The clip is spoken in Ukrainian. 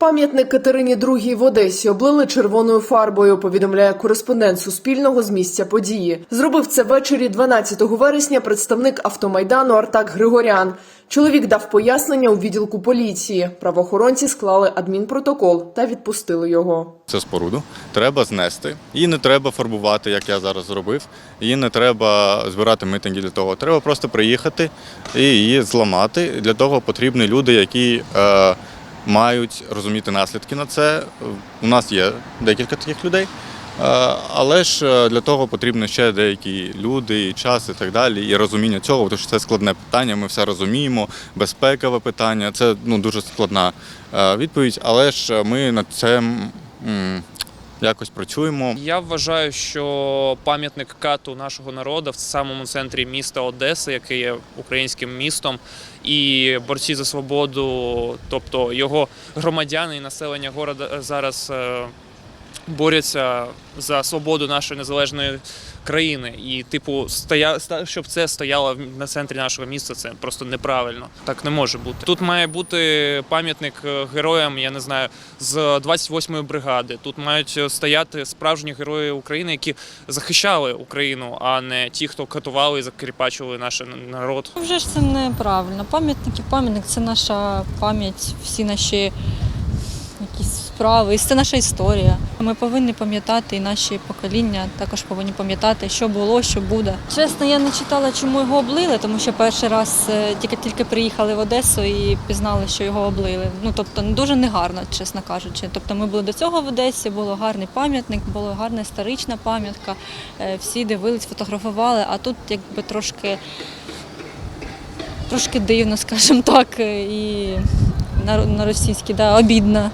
Пам'ятник Катерині II в Одесі облили червоною фарбою, повідомляє кореспондент Суспільного з місця події. Зробив це ввечері 12 вересня представник автомайдану Артак Григорян. Чоловік дав пояснення у відділку поліції. Правоохоронці склали адмінпротокол та відпустили його. Цю споруду треба знести. Її не треба фарбувати, як я зараз зробив. Її не треба збирати митинги для того. Треба просто приїхати і її зламати. Для того потрібні люди, які е, мають розуміти наслідки на це. У нас є декілька таких людей. Е, Але ж е, для того потрібно ще деякі люди, і час і так далі, і розуміння цього, тому що це складне питання. Ми все розуміємо. Безпекове питання це ну дуже складна е, відповідь. Але ж ми над цим якось працюємо. Я вважаю, що пам'ятник кату нашого народу в самому центрі міста Одеси, який є українським містом, і борці за свободу, тобто його громадяни і населення города зараз е, борються за свободу нашої незалежної країни. І, типу, стоя... щоб це стояло на центрі нашого міста, це просто неправильно. Так не може бути. Тут має бути пам'ятник е, героям, я не знаю, з 28-ї бригади. Тут мають стояти справжні герої України, які захищали Україну, а не ті, хто катували і закріпачували наш народ. Вже ж це неправильно. Пам'ятник і пам'ятник це наша пам'ять, всі наші справи, і це наша історія. Ми повинні пам'ятати, і наші покоління також повинні пам'ятати, що було, що буде. Чесно, я не читала, чому його облили, тому що перший раз е, тільки тільки приїхали в Одесу і пізнали, що його облили. Ну тобто дуже негарно, чесно кажучи. Тобто, ми були до цього в Одесі, було гарний пам'ятник, була гарна історична пам'ятка. е, Всі дивились, фотографували, а тут якби трошки трошки дивно, скажімо так, і на, на російській, да, обідно.